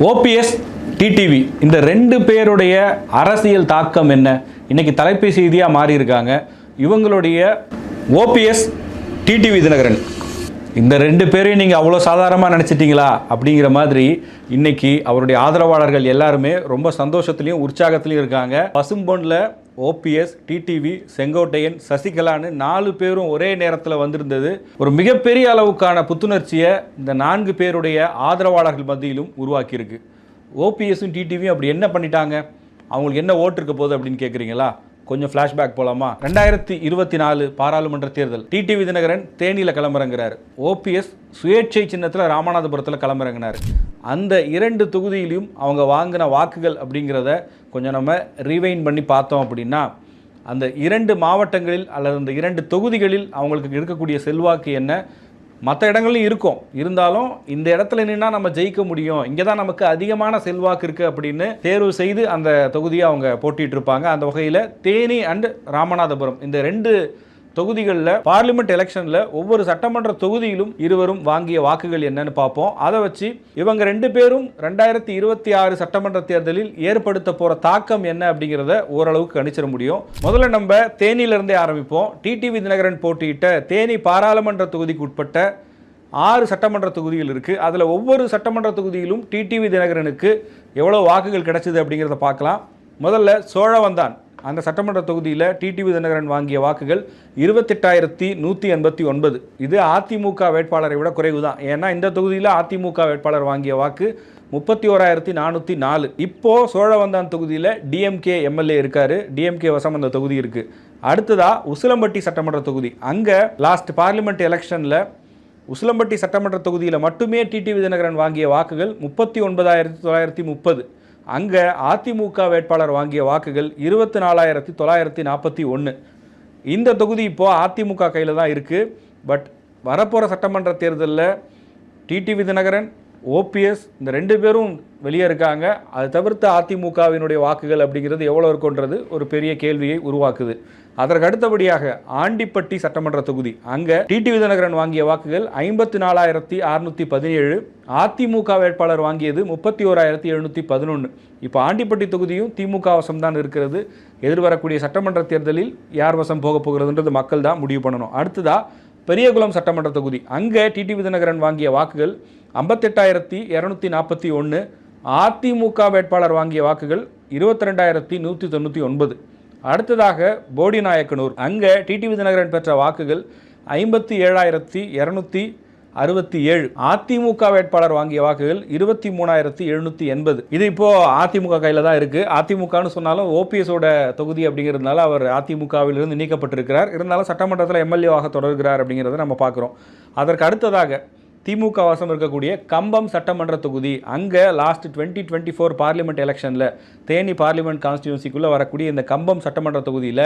OPS TTV இந்த ரெண்டு பேருடைய அரசியல் தாக்கம் என்ன? இன்னைக்கு தலைப்பு செய்தியாக மாறியிருக்காங்க. இவங்களுடைய ஓபிஎஸ் டிடிவி தினகரன். இந்த ரெண்டு பேரையும் நீங்கள் அவ்வளோ சாதாரணமாக நினச்சிட்டிங்களா? அப்படிங்கிற மாதிரி இன்னைக்கு அவருடைய ஆதரவாளர்கள் எல்லாருமே ரொம்ப சந்தோஷத்துலையும் உற்சாகத்துலையும் இருக்காங்க. பசும்பொன்னில் ஓபிஎஸ் டிடிவி செங்கோட்டையன் சசிகலான்னு நாலு பேரும் ஒரே நேரத்தில் வந்திருந்தது. ஒரு மிகப்பெரிய அளவுக்கான புத்துணர்ச்சியை இந்த நான்கு பேருடைய ஆதரவாளர்கள் மத்தியிலும் உருவாக்கியிருக்கு. ஓபிஎஸும் டிடிவியும் அப்படி என்ன பண்ணிட்டாங்க? அவங்களுக்கு என்ன ஓட்டு இருக்க போகுது அப்படின்னு கேட்குறீங்களா கொஞ்சம் ஃப்ளாஷ்பேக் போலாமா? ரெண்டாயிரத்தி இருபத்தி நாலு பாராளுமன்ற தேர்தல். டிடிவி தினகரன் தேனியில் கிளம்புறங்கிறார். ஓபிஎஸ் சுயேட்சை சின்னத்தில் ராமநாதபுரத்தில் கிளம்புறங்கினார் அந்த இரண்டு தொகுதியிலையும் அவங்க வாங்கின வாக்குகள் அப்படிங்கிறத கொஞ்சம் நம்ம ரீவைன் பண்ணி பார்த்தோம் அப்படின்னா அந்த இரண்டு மாவட்டங்களில் அல்லது அந்த இரண்டு தொகுதிகளில் அவங்களுக்கு இருக்கக்கூடிய செல்வாக்கு என்ன? மற்ற இடங்கள்லையும் இருக்கும். இருந்தாலும் இந்த இடத்துல நின்னா நம்ம ஜெயிக்க முடியும். இங்கே தான் நமக்கு அதிகமான செல்வாக்கு இருக்குது அப்படின்னு தேர்வு செய்து அந்த தொகுதியை அவங்க போட்டிட்டு இருப்பாங்க. அந்த வகையில் தேனி அண்ட் ராமநாதபுரம் இந்த ரெண்டு தொகுதிகளில் பார்லிமெண்ட் எலெக்ஷனில் ஒவ்வொரு சட்டமன்ற தொகுதியிலும் இருவரும் வாங்கிய வாக்குகள் என்னன்னு பார்ப்போம். அதை வச்சு இவங்க ரெண்டு பேரும் ரெண்டாயிரத்தி இருபத்தி ஆறு சட்டமன்ற தேர்தலில் ஏற்படுத்த போகிற தாக்கம் என்ன அப்படிங்கிறத ஓரளவுக்கு கணிச்சிட முடியும். முதல்ல நம்ம தேனியிலிருந்தே ஆரம்பிப்போம். டிடிவி தினகரன் போட்டியிட்ட தேனி பாராளுமன்ற தொகுதிக்கு உட்பட்ட ஆறு சட்டமன்ற தொகுதிகள் இருக்குது அதில் ஒவ்வொரு சட்டமன்ற தொகுதியிலும் டிடிவி தினகரனுக்கு எவ்வளோ வாக்குகள் கிடைச்சிது அப்படிங்கிறத பார்க்கலாம். முதல்ல சோழவந்தான். அந்த சட்டமன்ற தொகுதியில் டிடிவி தினகரன் வாங்கிய வாக்குகள் இருபத்தெட்டாயிரத்தி நூற்றி எண்பத்தி ஒன்பது. இது அதிமுக வேட்பாளரை விட குறைவு தான் ஏன்னா இந்த தொகுதியில் அதிமுக வேட்பாளர் வாங்கிய வாக்கு முப்பத்தி ஓராயிரத்தி நானூற்றி நாலு. இப்போது சோழவந்தான் தொகுதியில் டிஎம்கே எம்எல்ஏ இருக்கார். டிஎம்கே வசம் அந்த தொகுதி இருக்குது அடுத்ததாக உசிலம்பட்டி சட்டமன்ற தொகுதி. அங்கே லாஸ்ட் பார்லிமெண்ட் எலெக்ஷனில் உசிலம்பட்டி சட்டமன்ற தொகுதியில் மட்டுமே டிடிவி தினகரன் வாங்கிய வாக்குகள் முப்பத்தி ஒன்பதாயிரத்தி தொள்ளாயிரத்தி முப்பது. அங்கே அதிமுக வேட்பாளர் வாங்கிய வாக்குகள் இருபத்தி நாலாயிரத்தி தொள்ளாயிரத்தி நாற்பத்தி ஒன்று இந்த தொகுதி இப்போது அதிமுக கையில் தான் இருக்குது பட் வரப்போகிற சட்டமன்ற தேர்தலில் டிடிவி தினகரன் ஓபிஎஸ் இந்த ரெண்டு பேரும் வெளியே இருக்காங்க. அதை தவிர்த்து அதிமுகவினுடைய வாக்குகள் அப்படிங்கிறது எவ்வளோ இருக்குன்றது ஒரு பெரிய கேள்வியை உருவாக்குது. அதற்கு அடுத்தபடியாக ஆண்டிப்பட்டி சட்டமன்ற தொகுதி அங்கே டிடி விதநகரன் வாங்கிய வாக்குகள் ஐம்பத்தி நாலாயிரத்தி அறுநூற்றி பதினேழு அதிமுக வேட்பாளர் வாங்கியது முப்பத்தி ஓராயிரத்தி எழுநூற்றி பதினொன்று இப்போ ஆண்டிப்பட்டி தொகுதியும் திமுக வசம் தான் இருக்கிறது. எதிர்வரக்கூடிய சட்டமன்ற தேர்தலில் யார் வசம் போக போகிறதுன்றது மக்கள் தான் முடிவு பண்ணணும். அடுத்ததாக பெரியகுளம் சட்டமன்ற தொகுதி அங்கே டிடி விதநகரன் வாங்கிய வாக்குகள் ஐம்பத்தெட்டாயிரத்தி இரநூத்தி நாற்பத்தி ஒன்று அதிமுக வேட்பாளர் வாங்கிய வாக்குகள் இருபத்தி ரெண்டாயிரத்தி நூற்றி தொண்ணூற்றி ஒன்பது. அடுத்ததாக போடிநாயக்கனூர் அங்கே டிடிவி தினகரன் பெற்ற வாக்குகள் ஐம்பத்தி ஏழாயிரத்தி இரநூத்தி அறுபத்தி ஏழு. அதிமுக வேட்பாளர் வாங்கிய வாக்குகள் இருபத்தி மூணாயிரத்தி எழுநூற்றி எண்பது. இது இப்போது அதிமுக கையில் தான் இருக்குது அதிமுகன்னு சொன்னாலும் ஓபிஎஸோட தொகுதி அப்படிங்கிறதுனால அவர் அதிமுகவிலிருந்து நீக்கப்பட்டிருக்கிறார். இருந்தாலும் சட்டமன்றத்தில் எம்எல்ஏவாக தொடர்கிறார் அப்படிங்கிறத நம்ம பார்க்குறோம். அதற்கு அடுத்ததாக திமுக வாசம் இருக்கக்கூடிய கம்பம் சட்டமன்ற தொகுதி அங்கே last twenty twenty four parliament எலெக்ஷனில் தேனி பார்லிமெண்ட் கான்ஸ்டியூன்சிக்குள்ளே வரக்கூடிய இந்த கம்பம் சட்டமன்ற தொகுதியில்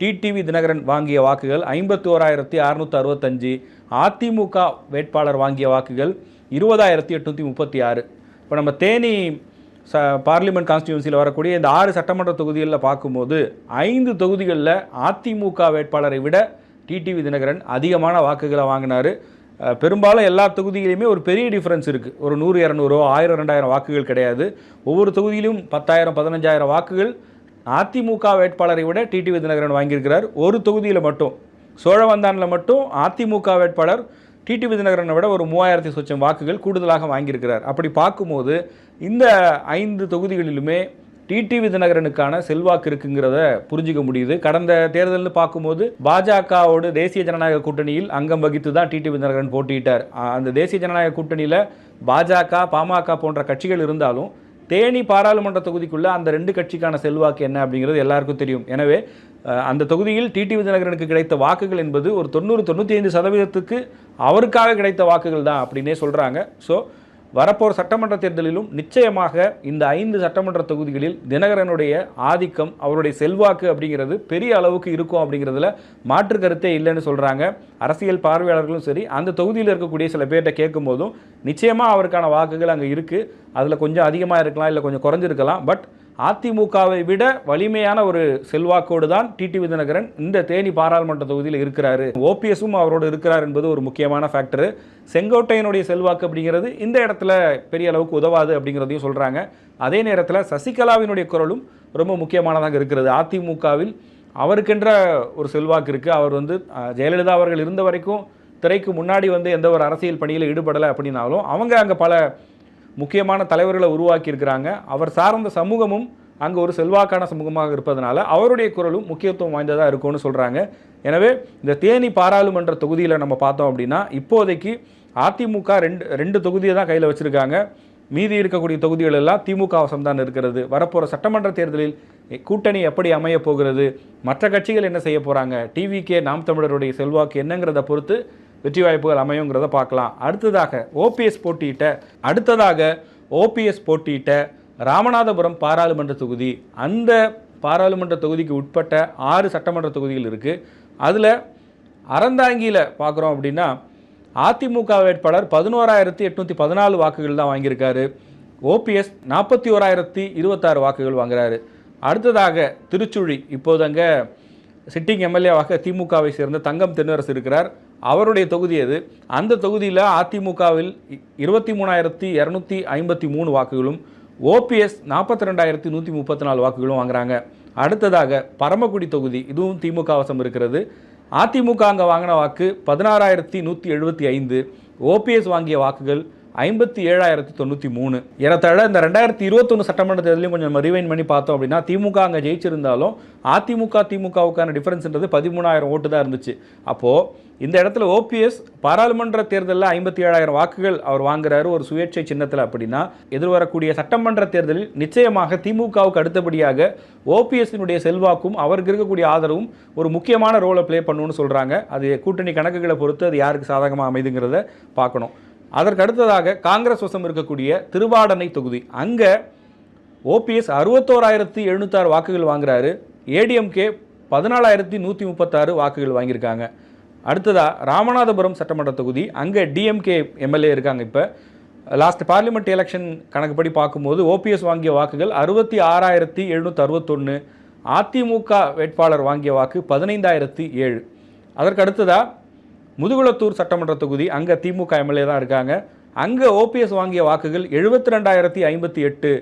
டிடிவி தினகரன் வாங்கிய வாக்குகள் ஐம்பத்தி ஓராயிரத்தி அறுநூற்றி அறுபத்தஞ்சு அதிமுக வேட்பாளர் வாங்கிய வாக்குகள் இருபதாயிரத்தி எட்நூற்றி முப்பத்தி ஆறு. இப்போ நம்ம தேனி ச பார்லிமெண்ட் கான்ஸ்டியூன்சியில் வரக்கூடிய இந்த ஆறு சட்டமன்ற தொகுதிகளில் பார்க்கும்போது ஐந்து தொகுதிகளில் அதிமுக வேட்பாளரை விட டிடிவி தினகரன் அதிகமான வாக்குகளை வாங்கினார். பெரும்பாலும் எல்லா தொகுதியிலையுமே ஒரு பெரிய டிஃப்ரென்ஸ் இருக்குது ஒரு நூறு இரநூறோ ஆயிரம் ரெண்டாயிரம் வாக்குகள் கிடையாது. ஒவ்வொரு தொகுதியிலும் பத்தாயிரம் பதினஞ்சாயிரம் வாக்குகள் அதிமுக வேட்பாளரை விட டிடிவி தினகரன் வாங்கியிருக்கிறார். ஒரு தொகுதியில் மட்டும். சோழவந்தானில் மட்டும் அதிமுக வேட்பாளர் டிடிவி தினகரனை விட ஒரு மூவாயிரத்தி சொச்சம் வாக்குகள் கூடுதலாக வாங்கியிருக்கிறார். அப்படி பார்க்கும்போது இந்த ஐந்து தொகுதிகளிலுமே டிடிவி தினகரனுக்கான செல்வாக்கு இருக்குங்கிறத புரிஞ்சுக்க முடியுது. கடந்த தேர்தல்னு பார்க்கும்போது பாஜகவோடு தேசிய ஜனநாயக கூட்டணியில் அங்கம் வகித்து தான் டிடிவி தினகரன் போட்டியிட்டார். அந்த தேசிய ஜனநாயக கூட்டணியில் பாஜக பாமக போன்ற கட்சிகள் இருந்தாலும் தேனி பாராளுமன்ற தொகுதிக்குள்ளே அந்த ரெண்டு கட்சிக்கான செல்வாக்கு என்ன அப்படிங்கிறது எல்லாருக்கும் தெரியும். எனவே அந்த தொகுதியில் டிடிவி தினகரனுக்கு கிடைத்த வாக்குகள் என்பது ஒரு தொண்ணூறு தொண்ணூற்றி ஐந்து சதவீதத்துக்கு அவருக்காக கிடைத்த வாக்குகள் தான் அப்படின்னே சொல்கிறாங்க ஸோ வரப்போகிற சட்டமன்ற தேர்தலிலும் நிச்சயமாக இந்த ஐந்து சட்டமன்ற தொகுதிகளில் தினகரனுடைய ஆதிக்கம் அவருடைய செல்வாக்கு அப்படிங்கிறது பெரிய அளவுக்கு இருக்கும் அப்படிங்கிறதுல மாற்று கருத்தே இல்லைன்னு சொல்கிறாங்க அரசியல் பார்வையாளர்களும் சரி அந்த தொகுதியில் இருக்கக்கூடிய சில பேர்கிட்ட கேட்கும்போதும் நிச்சயமாக அவருக்கான வாக்குகள் அங்கே இருக்குது அதில் கொஞ்சம் அதிகமாக இருக்கலாம் இல்லை கொஞ்சம் குறைஞ்சிருக்கலாம். பட் அதிமுகவை விட வலிமையான ஒரு செல்வாக்கோடு தான் டிடிவி தினகரன் இந்த தேனி பாராளுமன்ற தொகுதியில் இருக்கிறாரு. ஓபிஎஸும் அவரோடு இருக்கிறார் என்பது ஒரு முக்கியமான ஃபேக்டரு செங்கோட்டையனுடைய செல்வாக்கு அப்படிங்கிறது இந்த இடத்துல பெரிய அளவுக்கு உதவாது அப்படிங்கிறதையும் சொல்கிறாங்க அதே நேரத்தில் சசிகலாவினுடைய குரலும் ரொம்ப முக்கியமானதாக இருக்கிறது. அதிமுகவில் அவருக்கென்ற ஒரு செல்வாக்கு இருக்குது அவர் வந்து ஜெயலலிதா அவர்கள் இருந்த வரைக்கும் திரைக்கு முன்னாடி வந்து எந்த ஒரு அரசியல் பணியில் ஈடுபடலை அப்படின்னாலும் அவங்க அங்கே பல முக்கியமான தலைவர்களை உருவாக்கி இருக்கிறாங்க அவர் சார்ந்த சமூகமும் அங்கே ஒரு செல்வாக்கான சமூகமாக இருப்பதனால அவருடைய குரலும் முக்கியத்துவம் வாய்ந்ததாக இருக்கும்னு சொல்கிறாங்க எனவே இந்த தேனி பாராளுமன்ற தொகுதியில் நம்ம பார்த்தோம் அப்படின்னா இப்போதைக்கு அதிமுக ரெண்டு ரெண்டு தொகுதியை தான் கையில் வச்சுருக்காங்க. மீதி இருக்கக்கூடிய தொகுதிகள் எல்லாம் திமுக வசம் தான் இருக்கிறது. வரப்போகிற சட்டமன்ற தேர்தலில் கூட்டணி எப்படி அமைய போகிறது? மற்ற கட்சிகள் என்ன செய்ய போகிறாங்க டிவிகே நாம் தமிழருடைய செல்வாக்கு என்னங்கிறத பொறுத்து வெற்றி வாய்ப்புகள் அமையுங்கிறத பார்க்கலாம். அடுத்ததாக ஓபிஎஸ் போட்டியிட்ட அடுத்ததாக ஓபிஎஸ் போட்டியிட்ட ராமநாதபுரம் பாராளுமன்ற தொகுதி. அந்த பாராளுமன்ற தொகுதிக்கு உட்பட்ட ஆறு சட்டமன்ற தொகுதிகள் இருக்குது அதில் அறந்தாங்கியில் பார்க்குறோம் அப்படின்னா அதிமுக வேட்பாளர் பதினோராயிரத்தி எட்நூற்றி பதினாலு வாக்குகள் தான் வாங்கியிருக்காரு. ஓபிஎஸ் நாற்பத்தி ஓராயிரத்தி இருபத்தாறு வாக்குகள் வாங்குறாரு. அடுத்ததாக திருச்சுழி இப்போது அங்கே சிட்டிங் எம்எல்ஏவாக திமுகவை சேர்ந்த தங்கம் தென்னரசு இருக்கிறார். அவருடைய தொகுதி அது அந்த தொகுதியில் அதிமுகவில் இருபத்தி மூணாயிரத்தி இரநூத்தி ஐம்பத்தி மூணு வாக்குகளும் ஓபிஎஸ் நாற்பத்தி ரெண்டாயிரத்தி நூற்றி முப்பத்தி நாலு வாக்குகளும் வாங்குறாங்க. அடுத்ததாக பரமக்குடி தொகுதி இதுவும் திமுக வசம் இருக்கிறது. அதிமுக அங்கே வாங்கின வாக்கு பதினாறாயிரத்தி நூற்றி எழுபத்தி ஐந்து ஓபிஎஸ் வாங்கிய வாக்குகள் ஐம்பத்தி ஏழாயிரத்தி தொண்ணூற்றி மூணு. ஏறத்தாழ இந்த ரெண்டாயிரத்தி இருபத்தொன்று சட்டமன்ற தேர்தலையும் கொஞ்சம் ரிவைன் பண்ணி பார்த்தோம் அப்படின்னா திமுக அங்கே ஜெயிச்சிருந்தாலும் அதிமுக திமுகவுக்கான டிஃபரன்ஸ்ன்றது பதிமூணாயிரம் ஓட்டு தான் இருந்துச்சு. அப்போது இந்த இடத்துல ஓபிஎஸ் பாராளுமன்ற தேர்தலில் ஐம்பத்தி ஏழாயிரம் வாக்குகள் அவர் வாங்குறாரு ஒரு சுயேட்சை சின்னத்தில் அப்படின்னா எதிர்வரக்கூடிய சட்டமன்ற தேர்தலில் நிச்சயமாக திமுகவுக்கு அடுத்தபடியாக ஓபிஎஸ்னுடைய செல்வாக்கும் அவருக்கு இருக்கக்கூடிய ஆதரவும் ஒரு முக்கியமான ரோலை ப்ளே பண்ணுன்னு சொல்கிறாங்க அது கூட்டணி கணக்குகளை பொறுத்து அது யாருக்கு சாதகமாக அமைதுங்கிறத பார்க்கணும். அதற்கு அடுத்ததாக காங்கிரஸ் வசம் இருக்கக்கூடிய திருவாடனை தொகுதி. அங்கே ஓபிஎஸ் அறுபத்தோராயிரத்தி எழுநூத்தாறு வாக்குகள் வாங்குறாரு. ஏடிஎம்கே பதினாலாயிரத்தி நூற்றி முப்பத்தாறு வாக்குகள் வாங்கியிருக்காங்க. அடுத்ததாக ராமநாதபுரம் சட்டமன்ற தொகுதி. அங்கே டிஎம்கே எம்எல்ஏ இருக்காங்க இப்போ. லாஸ்ட் பார்லிமெண்ட் எலெக்ஷன் கணக்குப்படி பார்க்கும்போது ஓபிஎஸ் வாங்கிய வாக்குகள் அறுபத்தி ஆறாயிரத்தி எழுநூற்றி அறுபத்தொன்று அதிமுக வேட்பாளர் வாங்கிய வாக்கு பதினைந்தாயிரத்தி ஏழு. அதற்கு அடுத்ததாக முதுகுளத்தூர் சட்டமன்ற தொகுதி அங்கே திமுக எம்எல்ஏ தான் இருக்காங்க. அங்கே ஓபிஎஸ் வாங்கிய வாக்குகள் எழுபத்தி ரெண்டாயிரத்தி ஐம்பத்தி எட்டு.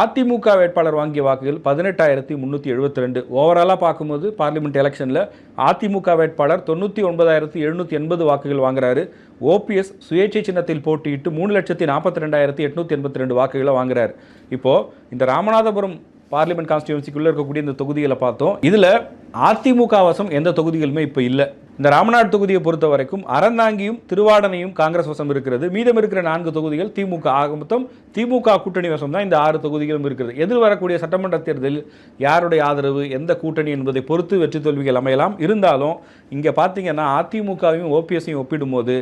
அதிமுக வேட்பாளர் வாங்கிய வாக்குகள் பதினெட்டாயிரத்தி முந்நூற்றி எழுபத்தி ரெண்டு ஓவராலாக பார்க்கும்போது பார்லிமெண்ட் எலெக்ஷனில் அதிமுக வேட்பாளர் தொண்ணூற்றி ஒன்பதாயிரத்தி எழுநூற்றி எண்பது வாக்குகள் வாங்குறாரு. ஓபிஎஸ் சுயேட்சை சின்னத்தில் போட்டியிட்டு மூணு லட்சத்தி நாற்பத்தி ரெண்டாயிரத்தி எட்நூற்றி எண்பத்தி ரெண்டு வாக்குகளை வாங்குறாரு. இப்போது இந்த ராமநாதபுரம் பார்லிமெண்ட் கான்ஸ்டியூன்சிக்குள்ளே இருக்கக்கூடிய இந்த தொகுதிகளை பார்த்தோம். இதில் அதிமுக வசம் எந்த தொகுதிகளுமே இப்போ இல்லை. இந்த ராமநாடு தொகுதியை பொறுத்த வரைக்கும் அறந்தாங்கியும் திருவாடனையும் காங்கிரஸ் வசம் இருக்கிறது. மீதம் இருக்கிற நான்கு தொகுதிகள் திமுக ஆக மொத்தம் திமுக கூட்டணி வசம் தான் இந்த ஆறு தொகுதிகளும் இருக்கிறது. எதிர் வரக்கூடிய சட்டமன்ற தேர்தலில் யாருடைய ஆதரவு எந்த கூட்டணி என்பதை பொறுத்து வெற்றி தோல்விகள் அமையலாம். இருந்தாலும் இங்கே பார்த்தீங்கன்னா அதிமுகவையும் ஓபிஎஸ்ஸையும் ஒப்பிடும்போது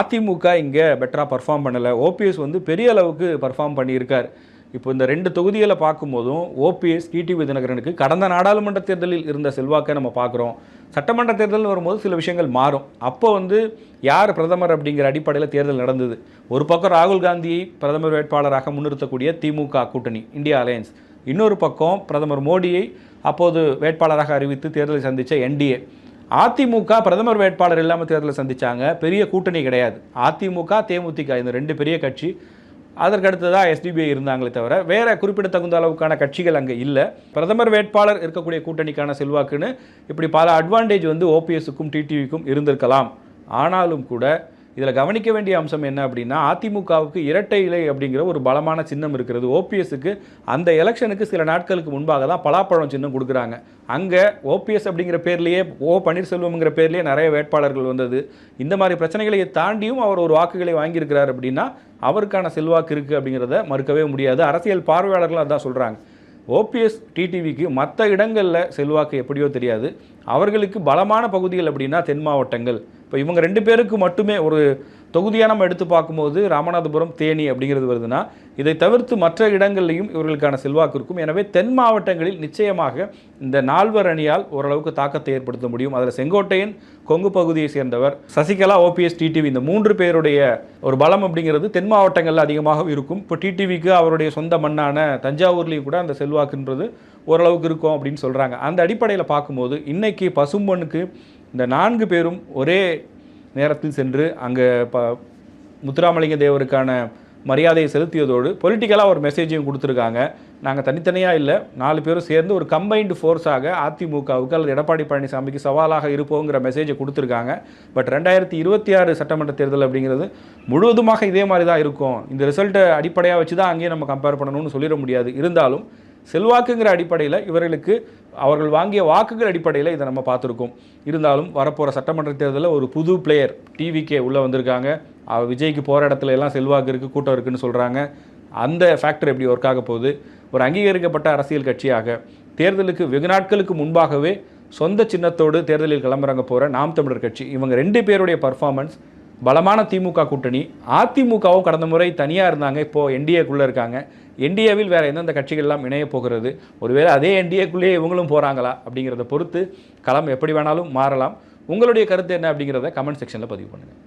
அதிமுக இங்கே பெட்டராக பர்ஃபார்ம் பண்ணலை. ஓபிஎஸ் வந்து பெரிய அளவுக்கு பர்ஃபார்ம் பண்ணியிருக்கார். இப்போ இந்த ரெண்டு தொகுதிகளை பார்க்கும்போதும் ஓபிஎஸ் டிடிவி தினகரனுக்கு கடந்த நாடாளுமன்ற தேர்தலில் இருந்த செல்வாக்கை நம்ம பார்க்குறோம். சட்டமன்ற தேர்தல் வரும்போது சில விஷயங்கள் மாறும். அப்போ வந்து யார் பிரதமர் அப்படிங்கிற அடிப்படையில் தேர்தல் நடந்தது? ஒரு பக்கம் ராகுல் காந்தியை பிரதமர் வேட்பாளராக முன்னிறுத்தக்கூடிய திமுக கூட்டணி இந்தியா அலையன்ஸ். இன்னொரு பக்கம் பிரதமர் மோடியை அப்போது வேட்பாளராக அறிவித்து தேர்தலை சந்தித்த என்டிஏ அதிமுக பிரதமர் வேட்பாளர் இல்லாமல் தேர்தலை சந்தித்தாங்க பெரிய கூட்டணி கிடையாது. அதிமுக தேமுதிக இந்த ரெண்டு பெரிய கட்சி அதற்கடுத்து தான் எஸ்டிபிஐ இருந்தாங்களே தவிர வேறு குறிப்பிடத்தகுந்த அளவுக்கான கட்சிகள் அங்கே இல்லை. பிரதமர் வேட்பாளர் இருக்கக்கூடிய கூட்டணிக்கான செல்வாக்குன்னு இப்படி பல அட்வான்டேஜ் வந்து ஓபிஎஸ்க்கும் டிடிவிக்கும் இருந்திருக்கலாம். ஆனாலும் கூட இதில் கவனிக்க வேண்டிய அம்சம் என்ன அப்படின்னா அதிமுகவுக்கு இரட்டை இலை அப்படிங்கிற ஒரு பலமான சின்னம் இருக்கிறது. ஓபிஎஸ்க்கு அந்த எலெக்ஷனுக்கு சில நாட்களுக்கு முன்பாக தான் பலாப்பழம் சின்னம் கொடுக்குறாங்க. அங்கே ஓபிஎஸ் அப்படிங்கிற பேர்லேயே ஓ பன்னீர்செல்வம்ங்கிற பேர்லேயே நிறைய வேட்பாளர்கள் வந்தது. இந்த மாதிரி பிரச்சனைகளை தாண்டியும் அவர் ஒரு வாக்குகளை வாங்கியிருக்கிறார் அப்படின்னா அவருக்கான செல்வாக்கு இருக்குது அப்படிங்கிறத மறுக்கவே முடியாது. அரசியல் பார்வையாளர்கள் அதான் சொல்கிறாங்க ஓபிஎஸ் டிடிவிக்கு மற்ற இடங்களில் செல்வாக்கு எப்படியோ தெரியாது. அவர்களுக்கு பலமான பகுதிகள் அப்படின்னா தென் மாவட்டங்கள். இப்போ இவங்க ரெண்டு பேருக்கு மட்டுமே ஒரு தொகுதியாக நம்ம எடுத்து பார்க்கும்போது ராமநாதபுரம் தேனி அப்படிங்கிறது வருதுன்னா இதை தவிர்த்து மற்ற இடங்கள்லையும் இவர்களுக்கான செல்வாக்கு இருக்கும். எனவே தென் மாவட்டங்களில் நிச்சயமாக இந்த நால்வர் அணியால் ஓரளவுக்கு தாக்கத்தை ஏற்படுத்த முடியும். அதில் செங்கோட்டையன் கொங்கு பகுதியை சேர்ந்தவர் சசிகலா ஓபிஎஸ் டிடிவி இந்த மூன்று பேருடைய ஒரு பலம் அப்படிங்கிறது தென் மாவட்டங்களில் அதிகமாக இருக்கும். இப்போ டிடிவிக்கு அவருடைய சொந்த மண்ணான தஞ்சாவூர்லேயும் கூட அந்த செல்வாக்குன்றது ஓரளவுக்கு இருக்கும் அப்படின்னு சொல்கிறாங்க அந்த அடிப்படையில் பார்க்கும்போது இன்றைக்கி பசும்பொன்னுக்கு இந்த நான்கு பேரும் ஒரே நேரத்தில் சென்று அங்கே ப முத்துராமலிங்க தேவருக்கான மரியாதையை செலுத்தியதோடு பொலிட்டிக்கலாக ஒரு மெசேஜையும் கொடுத்துருக்காங்க. நாங்கள் தனித்தனியாக இல்லை நாலு பேரும் சேர்ந்து ஒரு கம்பைன்டு ஃபோர்ஸாக அதிமுகவுக்கு அல்லது எடப்பாடி பழனிசாமிக்கு சவாலாக இருப்போங்கிற மெசேஜை கொடுத்துருக்காங்க. பட் ரெண்டாயிரத்தி இருபத்தி ஆறு சட்டமன்ற தேர்தல் அப்படிங்கிறது முழுவதுமாக இதே மாதிரி தான் இருக்கும். இந்த ரிசல்ட்டை அடிப்படையாக வச்சு தான் அங்கேயே நம்ம கம்பேர் பண்ணணும்னு சொல்லிட முடியாது. இருந்தாலும் செல்வாக்குங்கிற அடிப்படையில் இவர்களுக்கு அவர்கள் வாங்கிய வாக்குகள் அடிப்படையில் இதை நம்ம பார்த்துருக்கோம். இருந்தாலும் வரப்போகிற சட்டமன்ற தேர்தலில் ஒரு புது பிளேயர் டிவிக்கே உள்ளே வந்திருக்காங்க. விஜய்க்கு போகிற இடத்துல எல்லாம் செல்வாக்கு இருக்குது கூட்டம் இருக்குதுன்னு சொல்கிறாங்க அந்த ஃபேக்டர் எப்படி ஒர்க் ஆக போகுது? ஒரு அங்கீகரிக்கப்பட்ட அரசியல் கட்சியாக தேர்தலுக்கு வெகு நாட்களுக்கு முன்பாகவே சொந்த சின்னத்தோடு தேர்தலில் கிளம்புறாங்க போகிற நாம் தமிழர் கட்சி. இவங்க ரெண்டு பேருடைய பர்ஃபார்மன்ஸ் பலமான திமுக கூட்டணி. அதிமுகவும் கடந்த முறை தனியாக இருந்தாங்க. இப்போது என்டிஏக்குள்ளே இருக்காங்க. என்டிஏவில் வேறு எந்தெந்த கட்சிகள்லாம் இணைய போகிறது? ஒருவேளை அதே என்டிஏக்குள்ளேயே இவங்களும் போகிறாங்களா அப்படிங்கிறத பொறுத்து களம் எப்படி வேணாலும் மாறலாம். உங்களுடைய கருத்து என்ன அப்படிங்கிறத கமெண்ட் செக்ஷனில் பதிவு பண்ணுங்கள்